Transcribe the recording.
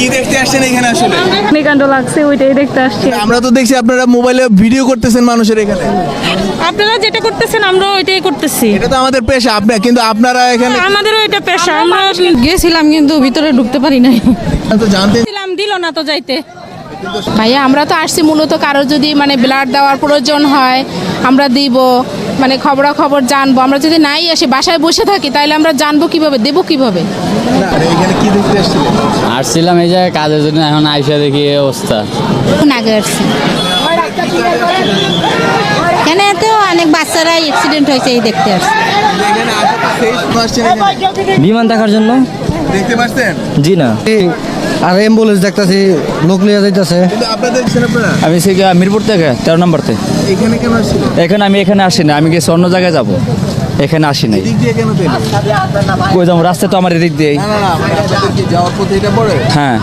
কি দেখতে আসছেন এখানে আসলে? অগ্নিকাণ্ড লাগছে ওইটাই দেখতে আসছি। আমরা তো দেখছি আপনারা মোবাইলে ভিডিও করতেছেন মানুষের এখানে। আপনারা যেটা করতেছেন আমরা ওইটাই করতেছি। এটা তো আমাদের পেশা আপনার কিন্তু আপনারা এখানে আমাদেরও এটা পেশা আমরা গেছিলাম কিন্তু ভিতরে ঢুকতে পারি নাই। তো জানতে দিল না তো যাইতে। ভাইয়া আমরা তো আসছি মূলত কারও যদি মানে ব্লাড দেওয়ার প্রয়োজন হয় আমরা দিব মানে খবরাখবর জানব। আমরা যদি নাই আসি বাসায় বসে থাকি তাহলে আমরা জানব কীভাবে দেবো কীভাবে? এখানে কি দেখতে আসছিলেন আসছিলাম এই জায়গায় কাজের জন্য এখন আইসা দেখি এই অবস্থা। আগে আসছি? এখানে তো অনেক বাচ্চারা অ্যাক্সিডেন্ট হয়েছে এই দেখতে আসছে। এখানে এখানে বিমান দেখার জন্য? দেখতে পাচ্ছেন? জি না। আর অ্যাম্বুলেন্স দেখতেছি লোক নিয়ে যাইতেছে। আমি মিরপুর থেকে? তেরো নম্বর থেকে এখানে কেন এখানে আমি এখানে আসি না আমি গেছি অন্য জায়গায় যাব। এখানে আসি নাই। দিয়ে কই যাব? রাস্তা তো আমার এদিক পড়ে। হ্যাঁ।